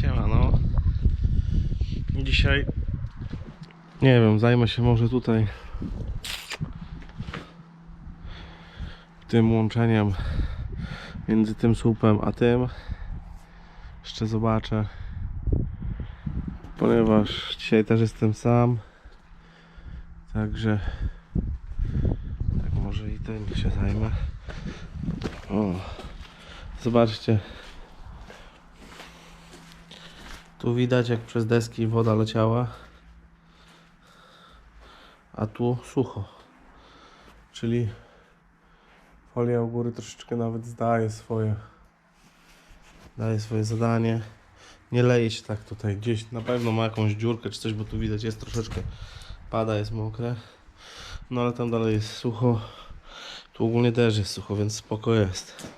Siema, no. Dzisiaj nie wiem, zajmę się może tutaj tym łączeniem między tym słupem a tym. Jeszcze zobaczę. Ponieważ dzisiaj też jestem sam. Także tak może i tym się zajmę. O, zobaczcie. Tu widać jak przez deski woda leciała. A tu sucho. Czyli folia u góry troszeczkę nawet zdaje swoje daje swoje zadanie. Nie leje się tak tutaj. Gdzieś na pewno ma jakąś dziurkę czy coś, bo tu widać jest troszeczkę pada, jest mokre. No ale tam dalej jest sucho. Tu ogólnie też jest sucho, więc spoko jest.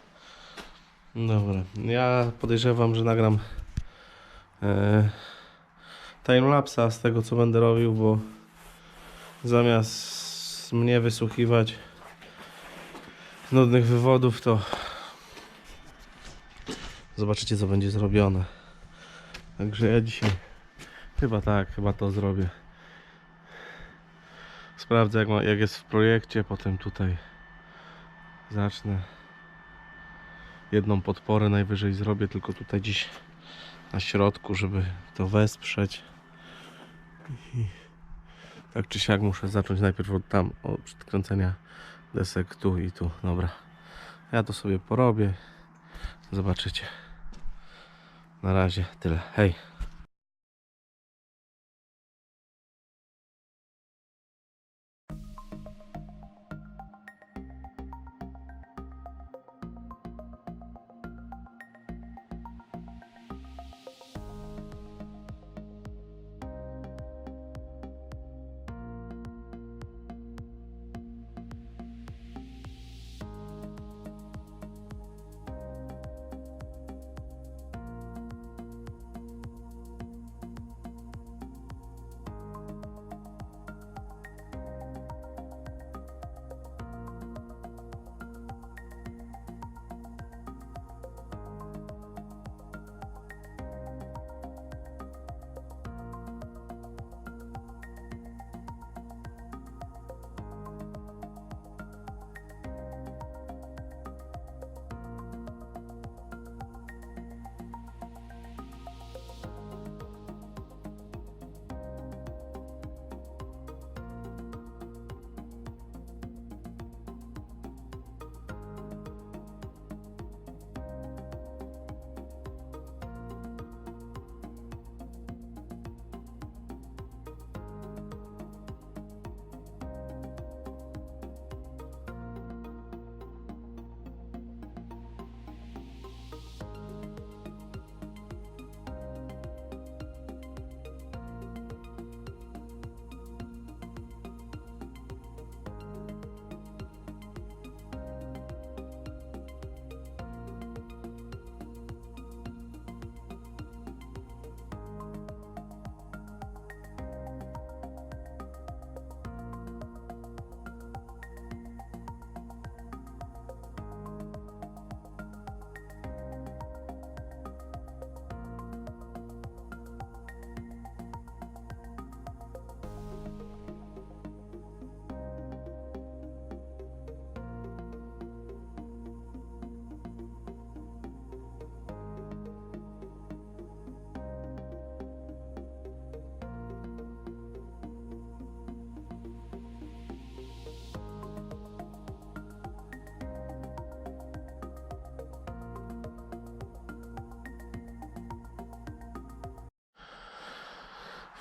Dobra. Ja podejrzewam, że nagram timelapsa z tego co będę robił, bo zamiast mnie wysłuchiwać nudnych wywodów, to zobaczycie co będzie zrobione. Także ja dzisiaj chyba tak, chyba to zrobię. Sprawdzę jak, ma, jak jest w projekcie, potem tutaj zacznę jedną podporę najwyżej zrobię, tylko tutaj dziś na środku, żeby to wesprzeć. I tak czy siak muszę zacząć najpierw od tam, od kręcenia desek tu i tu. Dobra. Ja to sobie porobię. Zobaczycie. Na razie tyle. Hej.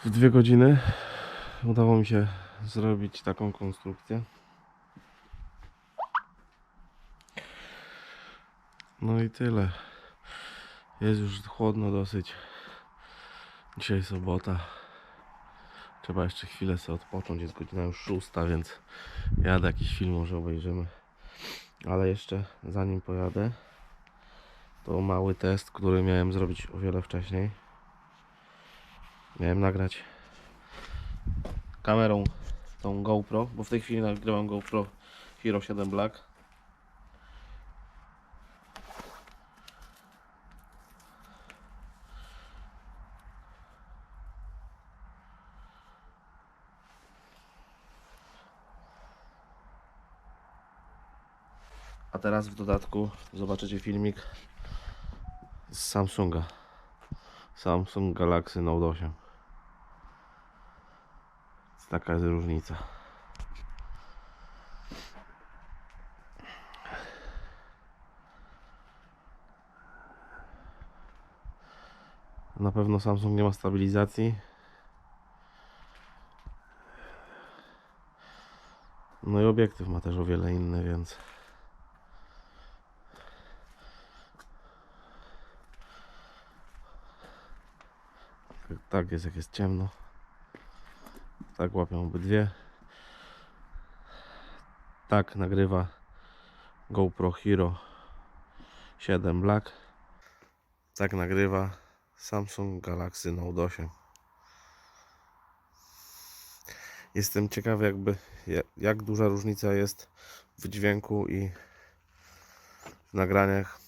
W dwie godziny udało mi się zrobić taką konstrukcję. No i tyle. Jest już chłodno dosyć. Dzisiaj sobota. Trzeba jeszcze chwilę sobie odpocząć. Jest godzina już szósta, więc jadę jakiś film może obejrzymy. Ale jeszcze zanim pojadę, to mały test, który miałem zrobić o wiele wcześniej. Miałem nagrać kamerą tą GoPro, bo w tej chwili nagrywam GoPro Hero 7 Black. A teraz w dodatku zobaczycie filmik z Samsunga. Samsung Galaxy Note 8. Taka jest różnica. Na pewno Samsung nie ma stabilizacji. No i obiektyw ma też o wiele inny, więc. Tak- jest, jak jest ciemno. Tak łapią obydwie. Tak nagrywa GoPro Hero 7 Black. Tak nagrywa Samsung Galaxy Note 8. Jestem ciekawy jakby ja- jak duża różnica jest w dźwięku i w nagraniach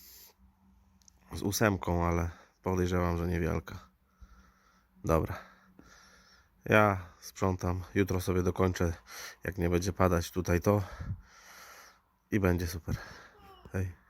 z ósemką, ale podejrzewam, że niewielka. Dobra. Ja sprzątam. Jutro sobie dokończę, jak nie będzie padać tutaj to i będzie super. Hej.